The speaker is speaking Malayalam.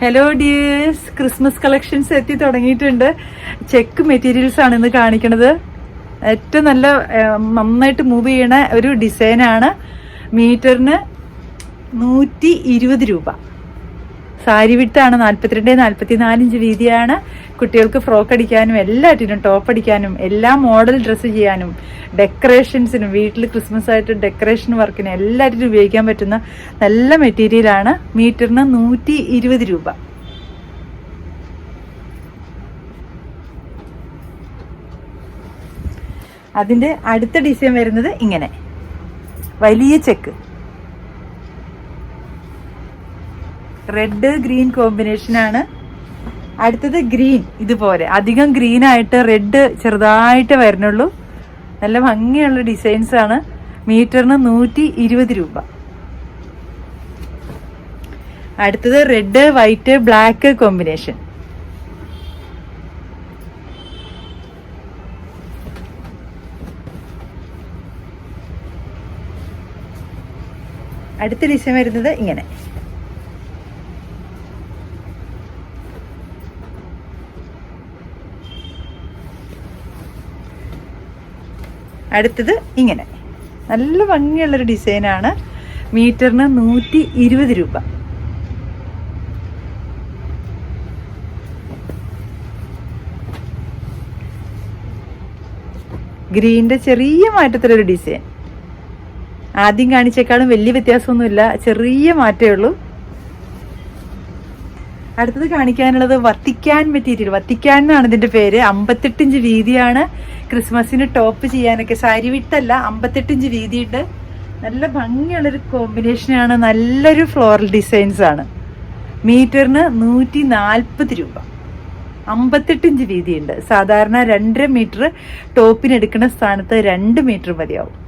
ഹലോ ഡിയേഴ്സ് ക്രിസ്മസ് കളക്ഷൻസ് എത്തി തുടങ്ങിയിട്ടുണ്ട്. ചെക്ക് മെറ്റീരിയൽസ് ആണ് ഇന്ന് കാണിക്കുന്നത് ഏറ്റവും നല്ല നന്നായിട്ട് മൂവ് ചെയ്യണ ഒരു ഡിസൈനാണ് മീറ്ററിന് നൂറ്റി ഇരുപത് രൂപ. സാരി വിട്ടാണ് നാൽപ്പത്തിരണ്ട് നാൽപ്പത്തി നാലിഞ്ച് വീതിയാണ്. കുട്ടികൾക്ക് ഫ്രോക്ക് അടിക്കാനും എല്ലാറ്റിനും ടോപ്പ് അടിക്കാനും എല്ലാ മോഡൽ ഡ്രസ്സ് ചെയ്യാനും ഡെക്കറേഷൻസിനും വീട്ടിൽ ക്രിസ്മസ് ആയിട്ട് ഡെക്കറേഷൻ വർക്കിനും എല്ലാറ്റിനും ഉപയോഗിക്കാൻ പറ്റുന്ന നല്ല മെറ്റീരിയലാണ് മീറ്ററിന് നൂറ്റി രൂപ. അതിന്റെ അടുത്ത ഡിസൈൻ വരുന്നത് ഇങ്ങനെ. വലിയ ചെക്ക്. റെഡ് ഗ്രീൻ കോമ്പിനേഷൻ ആണ്. അടുത്തത് ഗ്രീൻ ഇതുപോലെ. അധികം ഗ്രീൻ ആയിട്ട് റെഡ് ചെറുതായിട്ട് വരുന്നുള്ളൂ. നല്ല ഭംഗിയുള്ള ഡിസൈൻസ് ആണ്. മീറ്ററിന് നൂറ്റി ഇരുപത് രൂപ. അടുത്തത് റെഡ് വൈറ്റ് ബ്ലാക്ക് കോമ്പിനേഷൻ അടുത്ത ഡിസൈൻ വരുന്നത് ഇങ്ങനെ. അടുത്തത് ഇങ്ങനെ. നല്ല ഭംഗിയുള്ളൊരു ഡിസൈനാണ്. മീറ്ററിന് നൂറ്റി ഇരുപത് രൂപ. ഗ്രീനിന്റെ ചെറിയ മാറ്റത്തിലൊരു ഡിസൈൻ. ആദ്യം കാണിച്ചേക്കാളും വലിയ വ്യത്യാസമൊന്നുമില്ല. ചെറിയ മാറ്റമേ ഉള്ളൂ. അടുത്തത് കാണിക്കാനുള്ളത് വത്തിക്കാൻ മെറ്റീരിയൽ. വത്തിക്കാൻ എന്നാണ് ഇതിന്റെ പേര്. അമ്പത്തെട്ട് ഇഞ്ച് വീതിയാണ് ക്രിസ്മസിന് ടോപ്പ് ചെയ്യാനൊക്കെ. സാരി വിട്ടല്ല അമ്പത്തെട്ട് ഇഞ്ച് വീതിയുണ്ട്. നല്ല ഭംഗിയുള്ളൊരു കോമ്പിനേഷനാണ്. നല്ലൊരു ഫ്ലോറൽ ഡിസൈൻസ് ആണ് മീറ്ററിന് നൂറ്റി നാൽപ്പത് രൂപ. അമ്പത്തെട്ട് ഇഞ്ച് വീതിയുണ്ട്. സാധാരണ രണ്ടര മീറ്റർ ടോപ്പിന് എടുക്കുന്ന സ്ഥാനത്ത് രണ്ട് മീറ്റർ മതിയാവും.